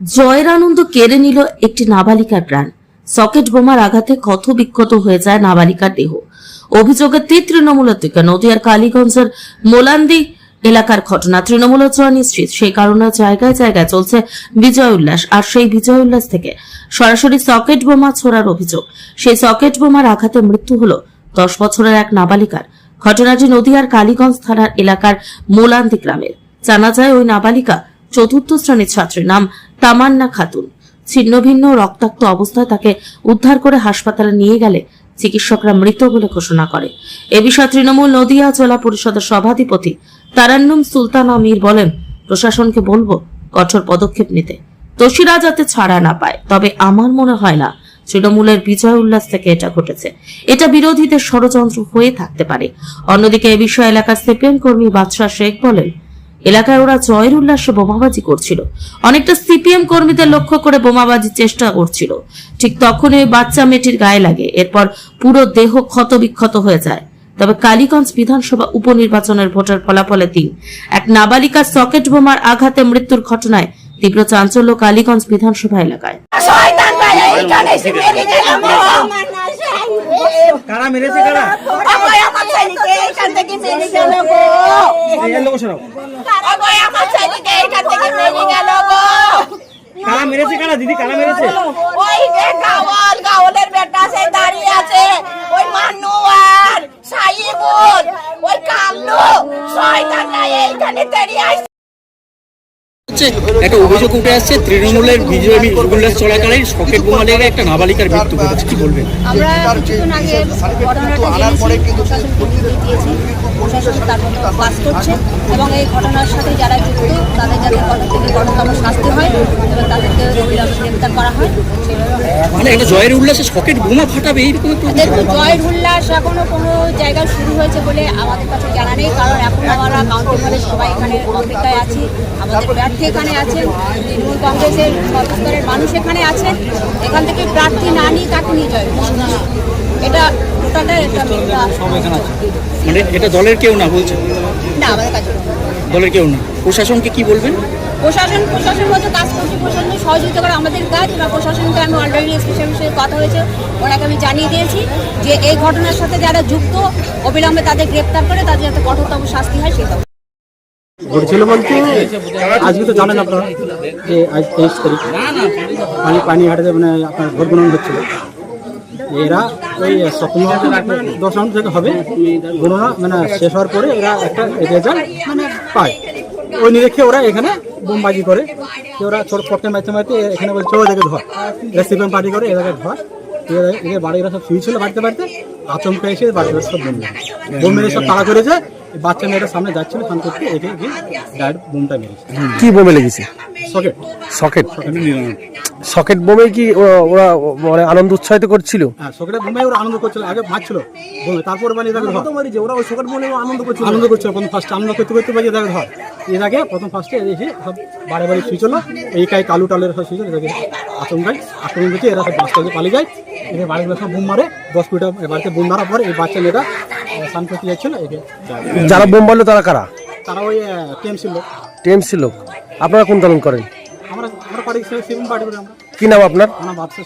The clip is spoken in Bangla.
জয়ের আনন্দ কেড়ে নিল একটি নাবালিকার প্রাণ। সকেট বোমার আঘাতে ক্ষত বিক্ষত হয়ে যায় নাবালিকার দেহ। অভিযোগের তীর তৃণমূলের দিকে নদিয়ার কালীগঞ্জের মোলান্দি এলাকার ঘটনা। তৃণমূল নিশ্চিত, সেই কারণে জায়গায় জায়গায় চলছে বিজয় উল্লাস। আর সেই বিজয় উল্লাস থেকে সরাসরি সকেট বোমা ছোড়ার অভিযোগ। সেই সকেট বোমার আঘাতে মৃত্যু হল দশ বছরের এক নাবালিকার। ঘটনাটি নদিয়ার কালীগঞ্জ থানার এলাকার মোলান্দি গ্রামের। জানা যায়, ওই নাবালিকা চতুর্থ শ্রেণির ছাত্রীর নাম তামান্না খাতুন। ছিন্ন ভিন্ন রক্তাক্ত অবস্থায় তাকে উদ্ধার করে হাসপাতালে নিয়ে গেলে চিকিৎসকরা মৃত বলে ঘোষণা করে। এ বিষয়ে তৃণমূল নদিয়া জেলা পরিষদের সভাধিপতি তারান্নুম সুলতান আমির বলেন, প্রশাসনকে বলব, কঠোর পদক্ষেপ নিতে। দোষীরা যাতে ছাড়া না পায়, তবে আমার মনে হয় না তৃণমূলের বিজয় উল্লাস থেকে এটা ঘটেছে। এটা বিরোধীদের ষড়যন্ত্র হয়ে থাকতে পারে। অন্যদিকে এ বিষয়ে এলাকার সিপিএম কর্মী বাদশাহ শেখ বলেন এলাকায় ওরা জয়ের উল্লাসে বোমাবাজি করছিল। অনেকটা সিপিএম কর্মীদের লক্ষ্য করে বোমাবাজির চেষ্টা করছিল। ঠিক তখনই ওই বাচ্চা মেয়েটির গায়ে লাগে। এরপর পুরো দেহ ক্ষত বিক্ষত হয়ে যায়। তবে কালীগঞ্জ বিধানসভা উপনির্বাচনের ভোটের ফলাফলের দিন। এক নাবালিকার সকেট বোমার আঘাতে মৃত্যুর ঘটনায় তীব্র চাঞ্চল্য কালীগঞ্জ বিধানসভা এলাকায়। কারা মেরেছে কারা? মেরে গেল গো। কারা মেরেছে কারা? দিদি কারা মেরেছে? ওই যে গাওয়াল গাওয়ালের বেটা সে দাঁড়িয়ে আছে। ওই মানুয়ার সাইবুল ওই কাল্লু শয়তান নাই এইখানে আছে হচ্ছে। একটা অভিযোগ উঠে আসছে তৃণমূলের বিজয় উল্লাস চলাকালীন সকেট বোমা লেগে একটা নাবালিকার মৃত্যু ঘটেছে। কি বলবেন? আমরা কিছুক্ষণ আগে ঘটনাটা জেনেছি প্রশাসনকে দিয়ে দিয়েছি প্রশাসন তার মতো কাজ করছে এবং এই ঘটনার সাথে যারা যুক্ত তাদের যাতে থেকে কঠোরতম শাস্তি হয় এবং তাদেরকে গ্রেপ্তার করা হয়। মানে একটা জয়ের উল্লাসে সকেট বোমা ফাটাবে এইরকম দেখুন জয়ের উল্লাস এখনও কোনো জায়গায় শুরু হয়েছে বলে আমাদের কাছে জানা নেই কারণ এখন আমরা কাউন্টিং সবাই এখানে অপেক্ষায় আছি আমাদের প্রার্থী এখানে আছেন তৃণমূল কংগ্রেসের সর্বস্তরের মানুষ এখানে আছেন। এখান থেকে প্রার্থী না নিয়ে তাকে নিয়ে জয় এটা টোটালটা মানে এটা দলের কেউ না বলছে? না আমাদের কাছে দলের কেউ না। প্রশাসনকে কি বলবেন? প্রশাসন প্রশাসন কাজ করছে সহযোগিতা করে আমাদের কাজ। বা প্রশাসনকে আমি অলরেডি স্পেশাল বিষয়ে কথা হয়েছে ওনাকে আমি জানিয়ে দিয়েছি যে এই ঘটনার সাথে যারা যুক্ত অবিলম্বে তাদের গ্রেপ্তার করে তাদের যাতে কঠোরতম শাস্তি হয় সেটা ঘটেছিল বলতে, আজকে তো জানেন আপনারা যে আজ তেইশ তারিখ, পানি পানিহাটাতে মানে আপনার ভোট গণনা হচ্ছিল এরা ওই স্বপ্ন দশ থেকে হবে গণনা মানে শেষ হওয়ার পরে এরা একটা রেজাল্ট মানে পায়। ওই নিরীক্ষে ওরা এখানে বোমবাজি করে ওরা ছোট পটকে মারতে মারতে এখানে বলছে, ও এদেরকে ধর। এরা সিপিএম পার্টি করে, এদেরকে ধর। এদের বাড়ি এরা সব শুয়েছিল বাড়িতে বাড়িতে। আচমকা এসে বাড়িতে সব বোম মেরে বোম মেরে সব তাড়া করেছে বাচ্চা মেয়েরা সামনে যাচ্ছিল শান্ত করতে একে গিয়ে ডাইরেক্ট বোমটা মেরেছে। কি বোমে লেগেছে? সকেট। সকেট? সকেট বোমে কি ওরা- মানে আনন্দ উৎসাহিত করছিল? হ্যাঁ সকেটে বোমে ওরা আনন্দ করছিল আগে মারছিল বোমে তারপর মানে এটাকে ধর। মারিছে ওরা ওই সকেট বোমে আনন্দ করছিল আনন্দ করছিল প্রথম ফার্স্ট আনন্দ করতে করতে বাজে এটাকে ধর। এটাকে প্রথম ফার্স্টে এসে সব বাড়ি বাড়ি শুয়েছিল এই কাই কালু টালের সব শুয়েছিল এটাকে আচমকায় আক্রমণ করছে এরা সব থেকে পালিয়ে যায় এদের বাড়িগুলো সব বোম মারে দশ মিটার বাড়িতে বোম মারার পর এই বাচ্চা মেয়েটা স্নান করতে যাচ্ছিল একে। যারা বোম মারলো তারা কারা? তারা ওই টিএমসি লোক। টিএমসি লোক। আপনারা কোন দলন করেন? আমরা আমরা পার্টি সেভেন পার্টি করি আমরা। কি নাম আপনার? আমার বাদশা